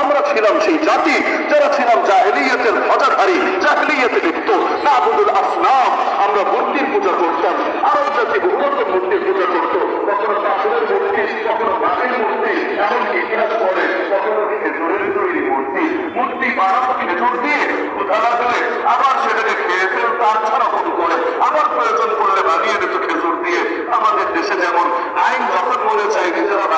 আমরা ছিলাম সেই জাতি, যারা ছিলাম জাহেলিয়তের ভজাধারী জাহেলিয়তে লিপ্ত, নাবুদুল আসনাম। আমরা মূর্তির পূজা করতাম, আরব জাতি উন্নত মূর্তির পূজা করতো। কখনো পাথরের মূর্তি, কখনো মূর্তি, এমনকি ইতিহাস পড়ে, কখনো খেজুরের তৈরি মূর্তি। মূর্তি বানানো দিয়ে? ক্ষুধা লাগলে আবার সেটাকে খেয়ে ফেল তার ছাড়া কত করে আবার প্রয়োজন পড়লে বানিয়ে দিত খেজুর দিয়ে আমাদের দেশে যেমন আইন যখন মনে চাই নিজেরা বানিয়ে নেয় এই আইন দিয়ে হুকুম বানানো যাবে এই আইন দিয়ে ইসলাম মন্ত্রীদেরকে হরমাত করা যাবে আবার তখন আইন দিয়ে নিজের দলের কারও গায়ে পড়ে আস্তে করে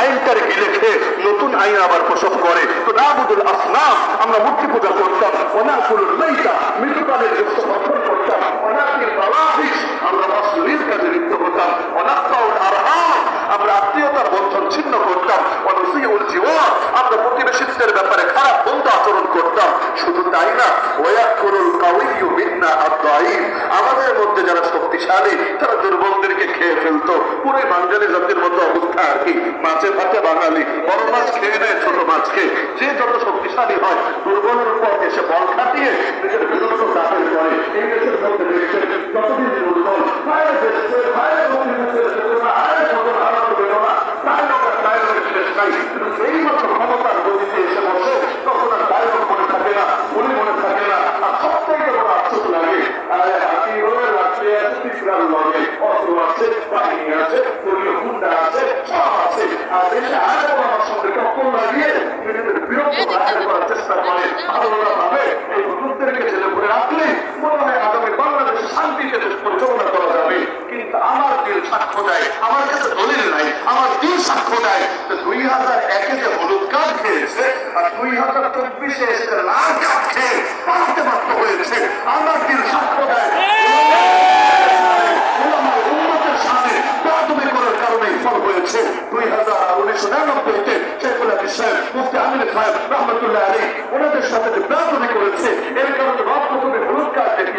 আইনটার গিলে খেয়ে নতুন আইন আবার প্রসব করে তো না বুধুল আসলাম আমরা মূর্তি পূজা করতাম। অনাকুলুর লইতা মৃত্যুকালের যুক্ত শক্তিশালী, তারা দুর্বলদেরকে খেয়ে ফেলতো। পুরো বাঙালি জাতির মতো অবস্থা আর কি। মাছের ভাতে বাঙালি, বড় মাছ খেয়ে নেয়, ছোট মাছকে যে যত শক্তিশালী হয় দুর্বলের উপর এসে বল খাটিয়ে নিজের বিভিন্ন করে বাহিনী আছে দলীয় গুন্ডা আছে সব আছে। আর দেশে আরে আমার সঙ্গে টক্কর লাগিয়ে নিজেদের বিরক্ত বাইরে করার চেষ্টা করে। আলোচনা ভাবে এই হুজুরদেরকে জেলে করে রাখলে মনে হয় আগামী বাংলাদেশে শান্তিতে দেশ পরিচালনা করা যাবে। কিন্তু আমার দিল সাক্ষ্য দেয় আমার কাছে দলিল নাই আমার দিল সাক্ষ্য দেয় দুই হাজার একে যে হলুদ কাঠ খেয়েছে আর দুই হাজার চব্বিশে এসে লাল দুই হাজার উনিশশো নিরানব্বইতে শেখুল সাহেব মুফতি আমির সাহেব রহমতুল্লাহ আলী ওনাদের সাথে করেছে